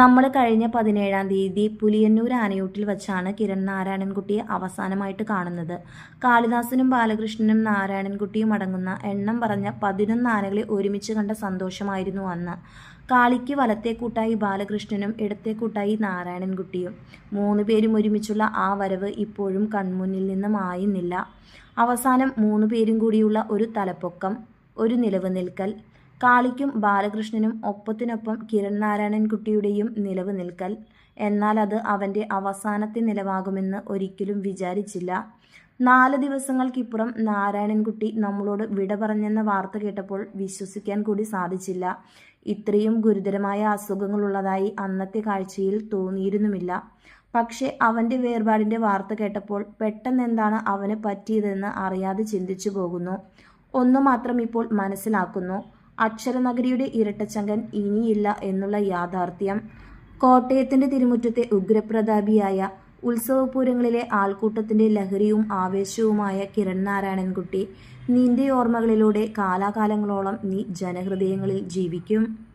നമ്മൾ കഴിഞ്ഞ പതിനേഴാം തീയതി പുലിയന്നൂർ ആനയൂട്ടിൽ വെച്ചാണ് കിരൺ നാരായണൻകുട്ടിയെ അവസാനമായിട്ട് കാണുന്നത്. കാളിദാസനും ബാലകൃഷ്ണനും നാരായണൻകുട്ടിയും അടങ്ങുന്ന എണ്ണം പറഞ്ഞ പതിനൊന്ന് ആനകളെ ഒരുമിച്ച് കണ്ട സന്തോഷമായിരുന്നു അന്ന്. കാളിക്ക് വലത്തെ കൂട്ടായി ബാലകൃഷ്ണനും ഇടത്തെ കൂട്ടായി നാരായണൻകുട്ടിയും. മൂന്ന് പേരും ഒരുമിച്ചുള്ള ആ വരവ് ഇപ്പോഴും കൺമുന്നിൽ നിന്ന് മായുന്നില്ല അവസാനം മൂന്ന് പേരും കൂടിയുള്ള ഒരു തലപ്പൊക്കം ഒരു നിലവ് നിൽക്കൽ കാളിക്കും ബാലകൃഷ്ണനും ഒപ്പത്തിനൊപ്പം കിരൺ നാരായണൻകുട്ടിയുടെയും നിലവ് നിൽക്കൽ. എന്നാൽ അത് അവന്റെ അവസാനത്തെ നിലവാകുമെന്ന് ഒരിക്കലും വിചാരിച്ചില്ല. നാല് ദിവസങ്ങൾക്കിപ്പുറം നാരായണൻകുട്ടി നമ്മളോട് വിട പറഞ്ഞെന്ന വാർത്ത കേട്ടപ്പോൾ വിശ്വസിക്കാൻ കൂടി സാധിച്ചില്ല. ഇത്രയും ഗുരുതരമായ അസുഖങ്ങളുള്ളതായി അന്നത്തെ കാഴ്ചയിൽ തോന്നിയിരുന്നുമില്ല. പക്ഷേ അവന്റെ വേർപാടിന്റെ വാർത്ത കേട്ടപ്പോൾ പെട്ടെന്ന് എന്താണ് അവന് പറ്റിയതെന്ന് അറിയാതെ ചിന്തിച്ചു പോകുന്നു. ഒന്നു മാത്രം ഇപ്പോൾ മനസ്സിലാക്കുന്നു. അക്ഷരനഗരിയുടെ ഇരട്ടച്ചങ്കൻ ഇനിയില്ല എന്നുള്ള യാഥാർത്ഥ്യം. കോട്ടയത്തിന്റെ തിരുമുറ്റത്തെ ഉഗ്രപ്രതാപിയായ ഉത്സവപൂരങ്ങളിലെ ആൾക്കൂട്ടത്തിന്റെ ലഹരിയും ആവേശവുമായ കിരൺ നാരായണൻകുട്ടി നിന്റെ ഓർമ്മകളിലൂടെ കാലാകാലങ്ങളോളം നീ ജനഹൃദയങ്ങളിൽ ജീവിക്കും.